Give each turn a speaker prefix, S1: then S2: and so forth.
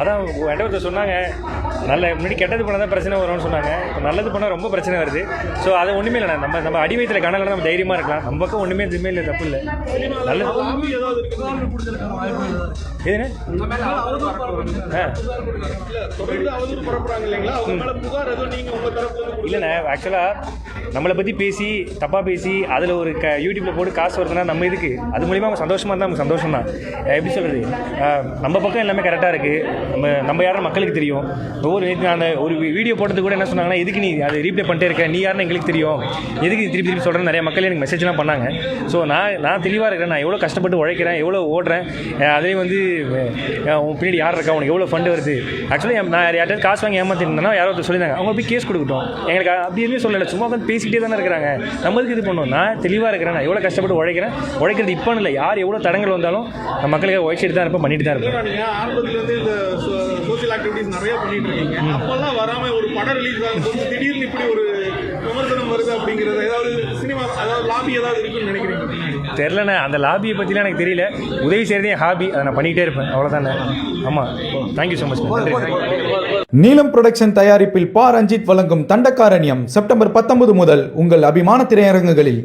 S1: அதான் என்கிட்ட ஒருத்தர் சொன்னாங்க. நல்ல முன்னாடி கெட்டது பண்ணால் தான் பிரச்சனை வரும்னு சொன்னாங்க. இப்போ நல்லது பண்ணால் ரொம்ப பிரச்சனை வருது. ஸோ அது ஒன்றுமே இல்லை நம்ம நம்ம அடிவயத்தில் கணக்கில் நம்ம தைரியமாக இருக்கலாம். நம்ம பக்கம் ஒன்றுமே எதுவுமே இல்லை தப்பு இல்லை. நல்லது. எதுன்னு இல்லைண்ணே ஆக்சுவலாக நம்மளை பற்றி பேசி தப்பாக பேசி அதில் ஒரு க யூடியூப்பில் போட்டு காசு வருதுன்னா நம்ம இதுக்கு அது மூலிமா அவங்க சந்தோஷமாக இருந்தால் நமக்கு சந்தோஷம் தான் எப்படி சொல்கிறது நம்ம பக்கம் எல்லாமே கரெக்டாக இருக்குது நம்ம நம்ம யாரும் மக்களுக்கு தெரியும். ஒவ்வொரு அந்த ஒரு வீடியோ போட்டது கூட என்ன சொன்னாங்கன்னா எதுக்கு நீ அதை ரீப்ளே பண்ணிட்டே இருக்க? நீ யாருன்னு எங்களுக்கு தெரியும். எதுக்கு நீ திருப்பி திருப்பி சொல்கிறேன் நிறைய மக்கள் எனக்கு மெசேஜ்லாம் பண்ணாங்க. ஸோ நான் நான் தெளிவாக இருக்கிறேன். நான் எவ்வளோ கஷ்டப்பட்டு உழைக்கிறேன் எவ்வளோ ஓடுறேன் அதே அதுலேயும் வந்து உன் பின்னாடி யார் இருக்கா? உனக்கு எவ்வளோ ஃபண்டு வருது? ஆக்சுவலி நான் யார்கிட்ட காசு வாங்கி ஏமாத்திருந்தேன்னா யாரோ ஒருத்தர் சொல்லியிருந்தாங்க. அவங்க போய் கேஸ் கொடுக்கட்டும். எங்களுக்கு அப்படி எதுவுமே சொல்லலை. சும்மா உட்காந்து பேசிக்கிட்டே தானே இருக்கிறாங்க. நம்மளுக்கு இது பண்ணுவோம் நான் தெளிவாக இருக்கிறேன். நான் எவ்வளோ கஷ்டப்பட்டு உழைக்கிறேன்? உழைக்கிறது இப்போ இல்லை யார் எவ்வளோ தடங்கள் வந்தாலும் நான் மக்களுக்காக உழைச்சிட்டு தான் இருப்பேன் பண்ணிட்டு தான் இருப்பேன்
S2: நிறைய பண்ணிட்டு இருக்கீங்க. அப்பெல்லாம் வராமல் ஒரு படம் ரிலீஸ் ஆகும்போது திடீர்னு இப்படி ஒரு விமர்சனம் வருது அப்படிங்கிறது ஏதாவது லாபி ஏதாவது இருக்குன்னு நினைக்கிறீங்க?
S1: தெரிலண்ணே அந்த லாபியை பற்றிலாம் எனக்கு தெரியல. உதவி செய்கிறதே ஹாபி அதை நான் பண்ணிக்கிட்டே இருப்பேன். அவ்வளோதானே ஆமாம் thank you so much
S3: Neelam production தயாரிப்பில் பா ரஞ்சித் வழங்கும் தண்டக்காரண்யம் செப்டம்பர் பத்தொன்பது முதல் உங்கள் அபிமான திரையரங்குகளில்.